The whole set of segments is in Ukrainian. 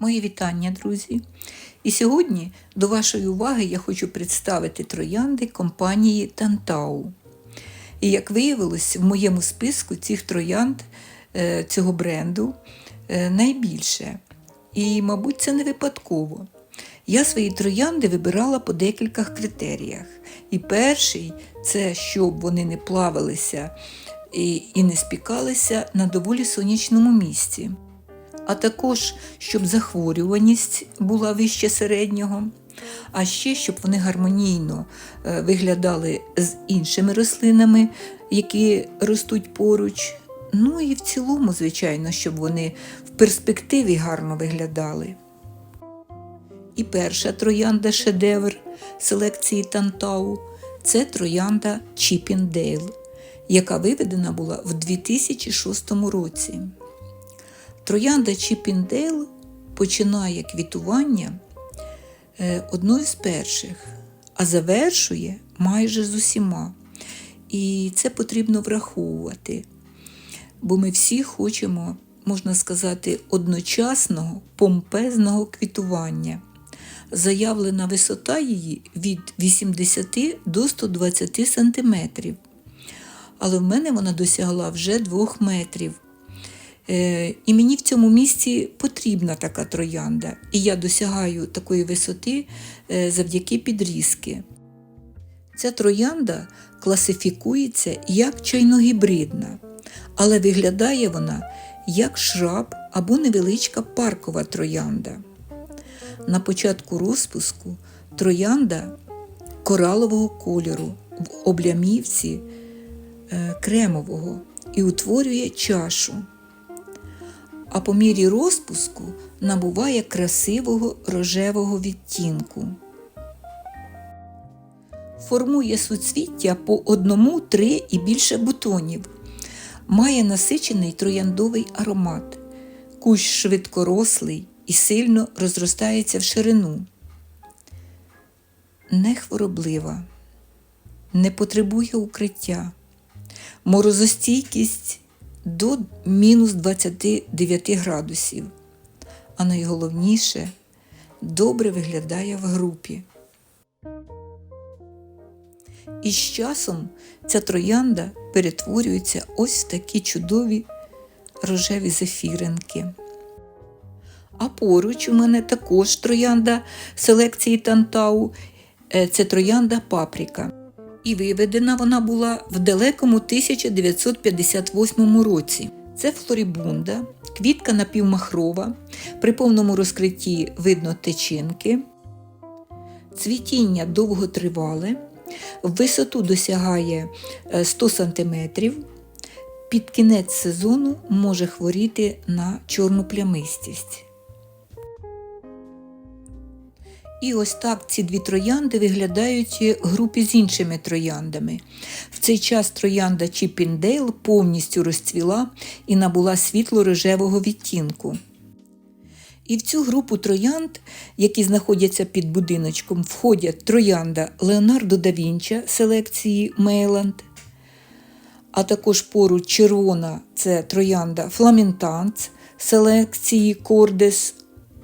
Мої вітання, друзі! І сьогодні до вашої уваги я хочу представити троянди компанії Тантау. І як виявилось, в моєму списку цих троянд е, цього бренду е, найбільше. І, мабуть, це не випадково. Я свої троянди вибирала по декілька критеріях. І перший це щоб вони не плавалися і, і не спікалися на доволі сонячному місці а також щоб захворюваність була вище середнього, а ще щоб вони гармонійно е, виглядали з іншими рослинами, які ростуть поруч. Ну і в цілому, звичайно, щоб вони в перспективі гарно виглядали. І перша троянда шедевр селекції Тантау це троянда Чіпіндейл, яка виведена була в 2006 році. Троянда Чіпіндейл починає квітування е, одною з перших, а завершує майже з усіма. І це потрібно враховувати, бо ми всі хочемо, можна сказати, одночасного помпезного квітування. Заявлена висота її від 80 до 120 см. Але в мене вона досягла вже 2 метрів. Е, і мені в цьому місці потрібна така троянда, і я досягаю такої висоти е, завдяки підрізки. Ця троянда класифікується як чайногібридна, але виглядає вона як шраб або невеличка паркова троянда. На початку розпуску троянда коралового кольору в облямівці е, кремового і утворює чашу а по мірі розпуску набуває красивого рожевого відтінку. Формує суцвіття по одному, три і більше бутонів. Має насичений трояндовий аромат. Кущ швидкорослий і сильно розростається в ширину. Не хвороблива, не потребує укриття, морозостійкість до мінус 29 градусів. А найголовніше добре виглядає в групі. І з часом ця троянда перетворюється ось в такі чудові рожеві зефіринки. А поруч у мене також троянда селекції Тантау е, це троянда Паприка і виведена вона була в далекому 1958 році. Це флорібунда, квітка напівмахрова, при повному розкритті видно течинки. Цвітіння довготривале, в висоту досягає 100 е, см. Під кінець сезону може хворіти на чорну плямистість. І ось так ці дві троянди виглядають в групі з іншими трояндами. В цей час троянда Чіпіндейл повністю розцвіла і набула світло-рожевого відтінку. І в цю групу троянд, які знаходяться під будиночком, входять троянда Леонардо да Вінча селекції Мейланд, а також поруч червона це троянда Фламентанц селекції Кордес.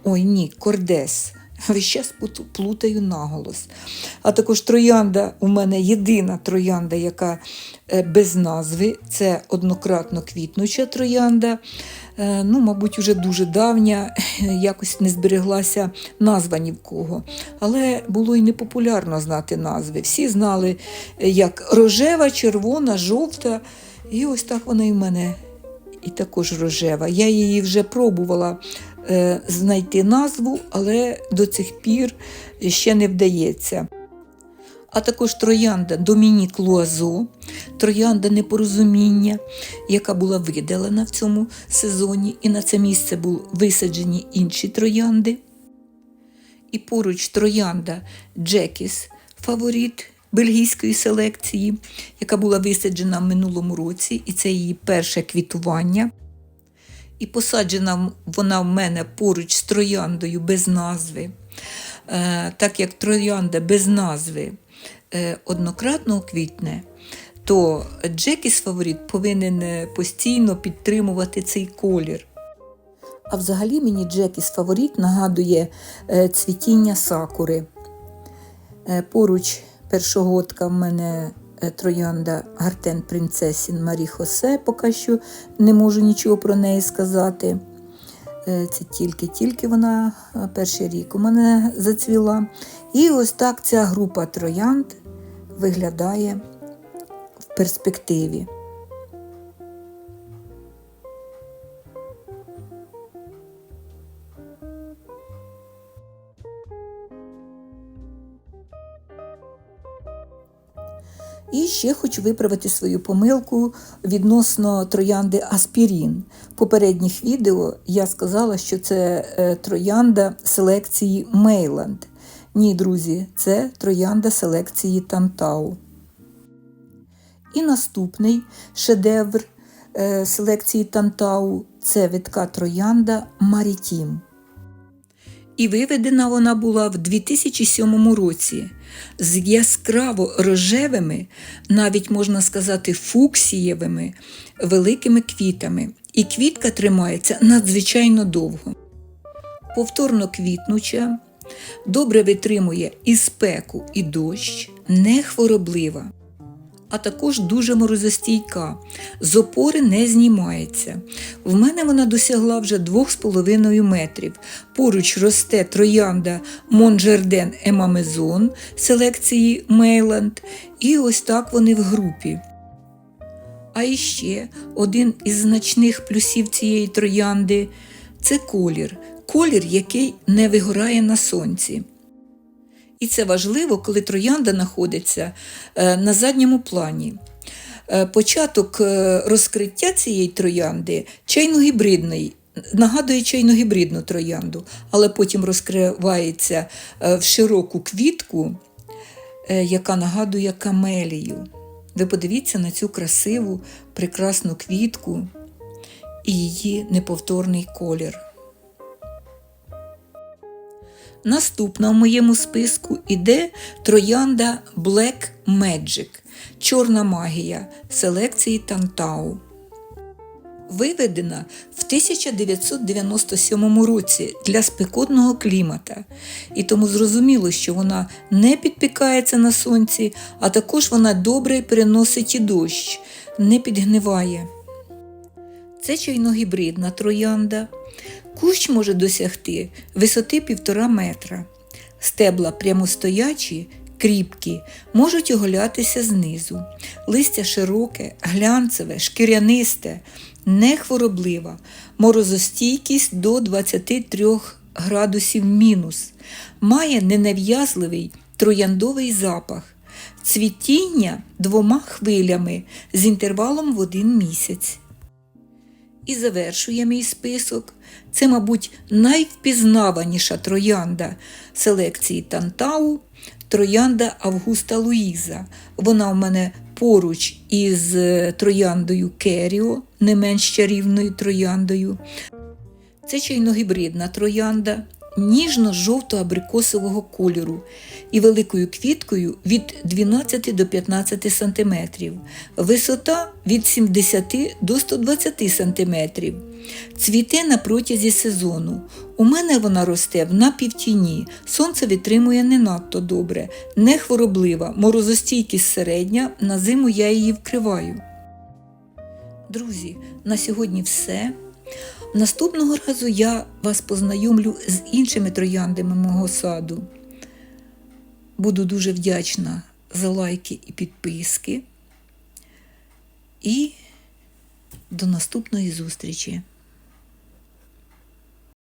Ой, ні, Кордес. Весь час плутаю наголос. А також троянда у мене єдина троянда, яка е, без назви це однократно квітнуча троянда. Е, ну, Мабуть, вже дуже давня, якось не збереглася назва ні в кого. Але було й непопулярно знати назви. Всі знали, е, як рожева, червона, жовта. І ось так вона і в мене і також рожева. Я її вже пробувала знайти назву, але до цих пір ще не вдається. А також троянда Домінік Луазо, троянда непорозуміння, яка була видалена в цьому сезоні, і на це місце були висаджені інші троянди. І поруч троянда Джекіс, фаворит бельгійської селекції, яка була висаджена в минулому році, і це її перше квітування і посаджена вона в мене поруч з трояндою без назви. Е, так як троянда без назви е, однократно квітне, то Джекіс фаворит повинен е, постійно підтримувати цей колір. А взагалі мені Джекіс фаворит нагадує цвітіння сакури. Поруч першогодка в мене троянда Гартен Принцесін Марі Хосе, поки що не можу нічого про неї сказати. Е, Це тільки-тільки вона е, перший рік у мене зацвіла. І ось так ця група троянд виглядає в перспективі. І ще хочу виправити свою помилку відносно троянди Аспірін. В попередніх відео я сказала, що це е, троянда селекції Мейланд. Ні, друзі, це троянда селекції Тантау. І наступний шедевр е, селекції Тантау це витка троянда Марітім. І виведена вона була в 2007 році з яскраво рожевими, навіть можна сказати, фуксієвими великими квітами. І квітка тримається надзвичайно довго. Повторно квітнуча, добре витримує і спеку, і дощ, не хвороблива а також дуже морозостійка. З опори не знімається. В мене вона досягла вже 2,5 метрів. Поруч росте троянда Монжерден Емамезон селекції Мейланд. І ось так вони в групі. А іще один із значних плюсів цієї троянди це колір. Колір, який не вигорає на сонці. І це важливо, коли троянда знаходиться е, на задньому плані. Е, Початок е, розкриття цієї троянди чайно-гібридний, нагадує чайно-гібридну троянду, але потім розкривається в широку квітку, яка нагадує камелію. Ви подивіться на цю красиву, прекрасну квітку і її неповторний колір. Наступна в моєму списку іде троянда Black Magic Чорна магія селекції Тантау. Виведена в 1997 році для спекотного клімата, і тому зрозуміло, що вона не підпікається на сонці, а також вона добре переносить і дощ, не підгниває. Це чайногібридна троянда. Кущ може досягти висоти півтора метра. Стебла прямостоячі, кріпкі, можуть оголятися знизу. Листя широке, глянцеве, шкірянисте, нехвороблива, морозостійкість до 23 градусів мінус, має ненав'язливий трояндовий запах, цвітіння двома хвилями з інтервалом в один місяць. І завершує мій список. Це, мабуть, найвпізнаваніша троянда селекції Тантау, троянда Августа Луїза. Вона в мене поруч із трояндою Керіо, не менш чарівною трояндою. Це чайногібридна троянда ніжно-жовто-абрикосового кольору і великою квіткою від 12 до 15 см, висота від 70 до 120 см. Цвіте на протязі сезону. У мене вона росте в напівтіні, сонце витримує не надто добре, не хвороблива, морозостійкість середня, на зиму я її вкриваю. Друзі, на сьогодні все. Наступного разу я вас познайомлю з іншими трояндами мого саду. Буду дуже вдячна за лайки і підписки. І до наступної зустрічі!